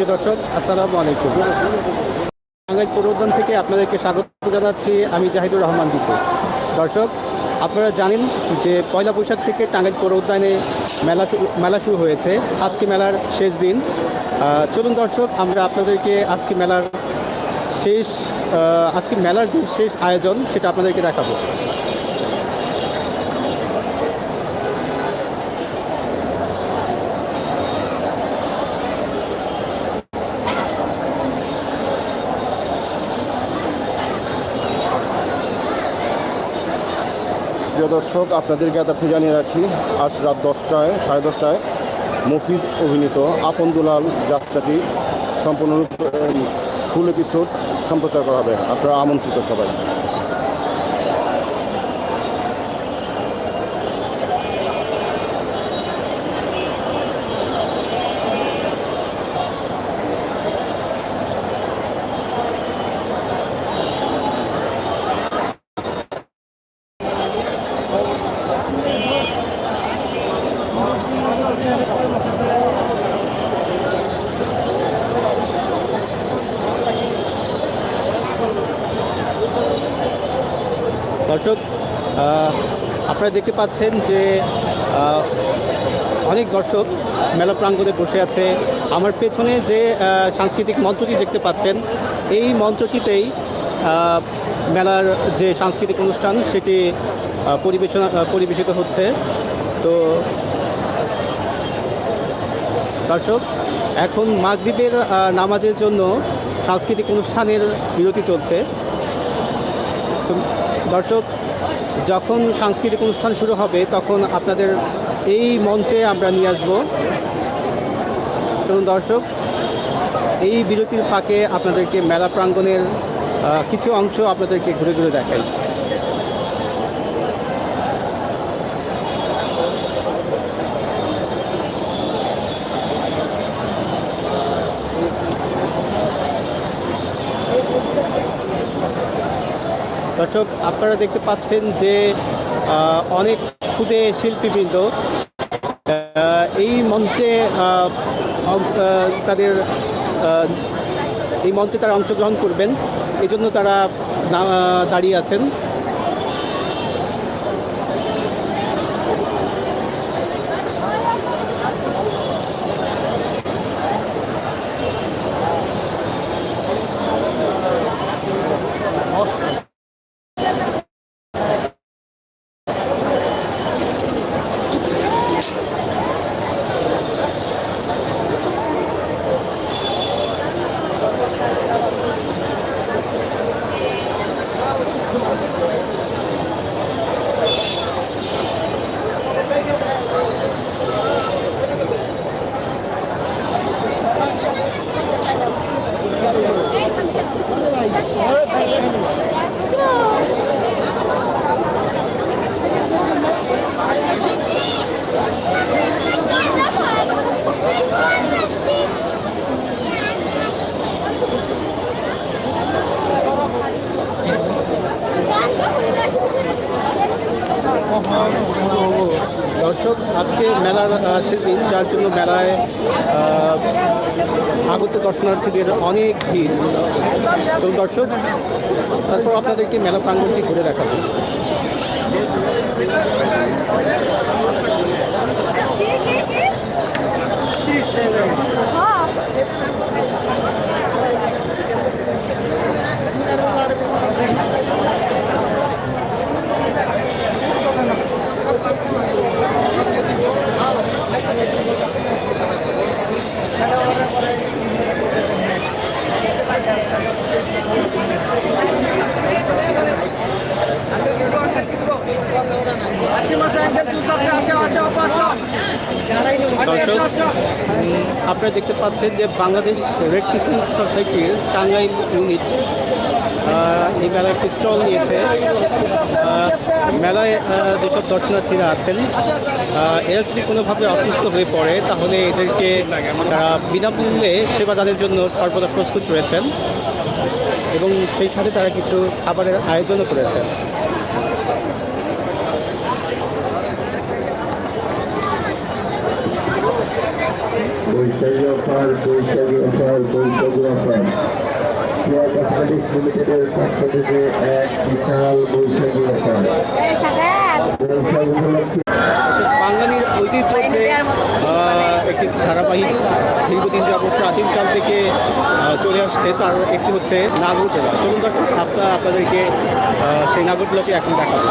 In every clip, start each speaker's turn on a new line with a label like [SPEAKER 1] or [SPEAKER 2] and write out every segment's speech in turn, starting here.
[SPEAKER 1] প্রিয় দর্শক, আসসালামু আলাইকুম। টাঙ্গাইল পৌর উদ্যান থেকে আপনাদেরকে স্বাগত জানাচ্ছি আমি জাহিদুর রহমান দীপু। দর্শক, আপনারা জানেন যে পয়লা বৈশাখ থেকে টাঙ্গাইল পৌর উদ্যানে মেলা মেলা শুরু হয়েছে। আজকে মেলার শেষ দিন। চলুন দর্শক, আমরা আপনাদেরকে আজকে মেলার শেষ আজকে মেলার যে শেষ আয়োজন, সেটা আপনাদেরকে দেখাবো।
[SPEAKER 2] দর্শক, আপনাদেরকে এতক্ষণ জানিয়ে রাখি, আজ রাত দশটায়, সাড়ে দশটায় মফিজ অভিনীত আপন দুলাল যাত্রাটি সম্পূর্ণরূপে ফুল এপিসোড সম্প্রচার করা হবে। আপনারা আমন্ত্রিত সবাই।
[SPEAKER 1] দর্শক আপনারা দেখতে পাচ্ছেন যে অনেক দর্শক মেলা প্রাঙ্গণে বসে আছে। আমার পেছনে যে সাংস্কৃতিক মঞ্চটি দেখতে পাচ্ছেন এই মঞ্চটিতেই মেলার যে সাংস্কৃতিক অনুষ্ঠান সেটি পরিবেশনা পরিবেশিত হচ্ছে। তো দর্শক এখন আহ, নামাজের জন্য সাংস্কৃতিক অনুষ্ঠানের বিরতি চলছে। তো দর্শক, যখন সাংস্কৃতিক অনুষ্ঠান শুরু হবে, তখন আপনাদের এই মঞ্চে আমরা নিয়ে আসব। তরুণ দর্শক, এই বিরতির ফাঁকে আপনাদেরকে মেলা প্রাঙ্গণের কিছু অংশ আপনাদেরকে ঘুরে ঘুরে দেখাই। দর্শক, আপনারা দেখতে পাচ্ছেন যে অনেক ক্ষুদে শিল্পীবৃন্দ এই মঞ্চে তাদের এই মঞ্চে তারা অংশগ্রহণ করবেন। এই জন্য তারা দাঁড়িয়ে আছেন দর্শক আজকে মেলার আহ, যার জন্য মেলায় আগত দর্শনার্থীদের অনেক ভিড়। দর্শক তারপর আপনাদেরকে মেলা প্রাঙ্গনটি ঘুরে দেখাবো দর্শক উম, আপনারা দেখতে পাচ্ছেন যে বাংলাদেশ রেড ক্রিসেন্ট সোসাইটির টাঙ্গাইল ইউনিট এই মেলায় একটি স্টল নিয়েছে। মেলায় যেসব দর্শনার্থীরা আছেন এরা যদি কোনোভাবে অসুস্থ হয়ে পড়ে, তাহলে এদেরকে তারা বিনামূল্যে সেবাদানের জন্য সর্বদা প্রস্তুত রয়েছেন এবং সেই সাথে তারা কিছু খাবারের আয়োজনও করেছেন। বাঙালির ঐতিহ্য একটি ধারাবাহিক দীর্ঘদিন যাবত প্রাচীনকাল থেকে চলে আসছে, তার একটি হচ্ছে নাগরদোলা। চলুন দর্শক, আপনার আপনাদেরকে সেই নাগরদোলাটি এখন দেখাবো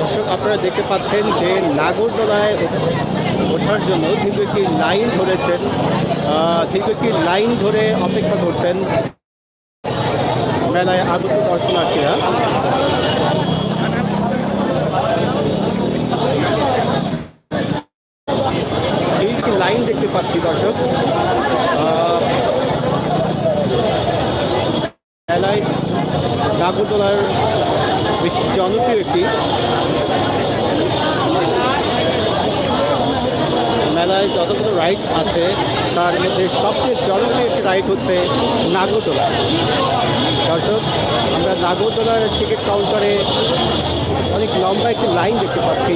[SPEAKER 1] দর্শক আপনারা দেখতে পাচ্ছেন যে নাগরদোলায় ওঠার জন্য দীর্ঘ একটি লাইন ধরেছেন দীর্ঘ একটি লাইন ধরে অপেক্ষা করছেন মেলায় আগত দর্শনার্থীরা। লাইন দেখতে পাচ্ছি দর্শক। মেলায় নাগরদোলার বেশ জনপ্রিয় একটি মেলায় যতগুলো রাইড আছে, তার মধ্যে সবচেয়ে জনপ্রিয় একটি রাইড হচ্ছে নাগরদোলা। দর্শক, আমরা নাগরদোলার টিকিট কাউন্টারে অনেক লম্বা একটি লাইন দেখতে পাচ্ছি।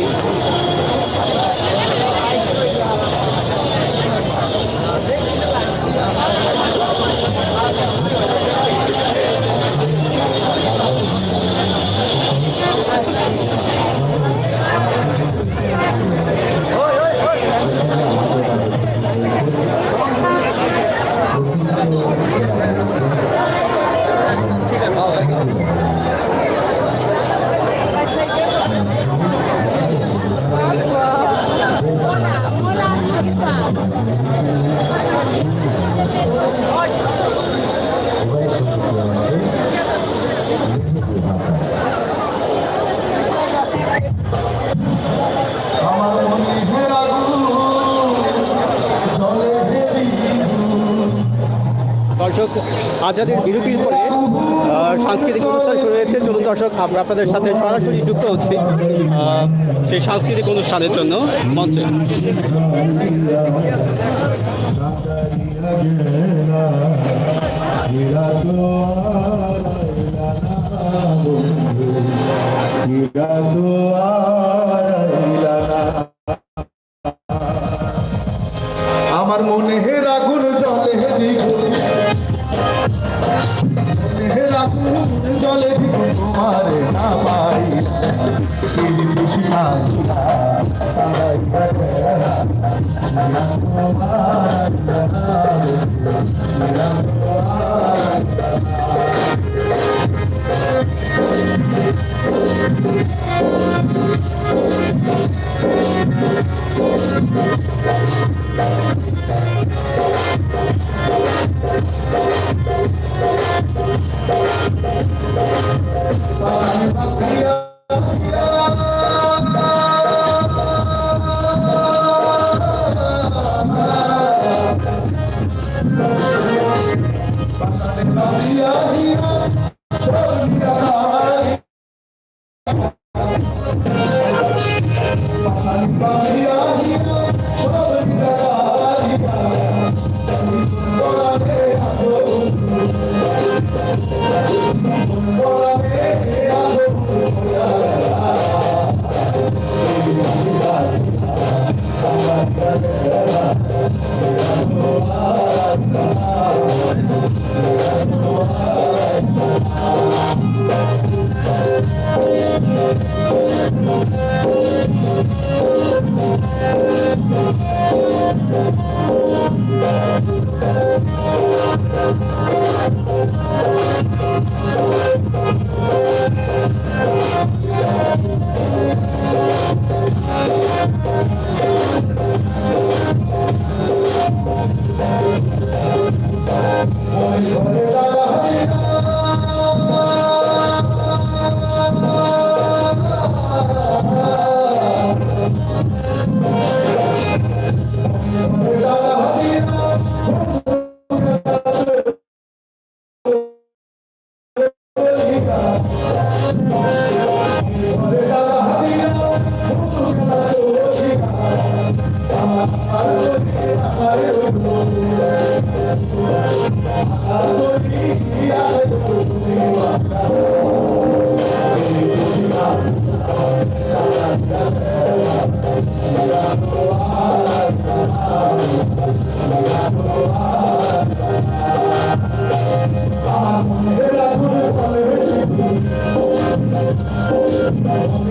[SPEAKER 3] আমার
[SPEAKER 1] দর্শক আজাদের বিরতির পরে সাংস্কৃতিক অনুষ্ঠান শুরু হয়েছে। চলুন দর্শক, আমরা আপনাদের সাথে সরাসরি যুক্ত হচ্ছি সেই সাংস্কৃতিক অনুষ্ঠানের জন্য মঞ্চে।
[SPEAKER 3] হীরা
[SPEAKER 4] Oh,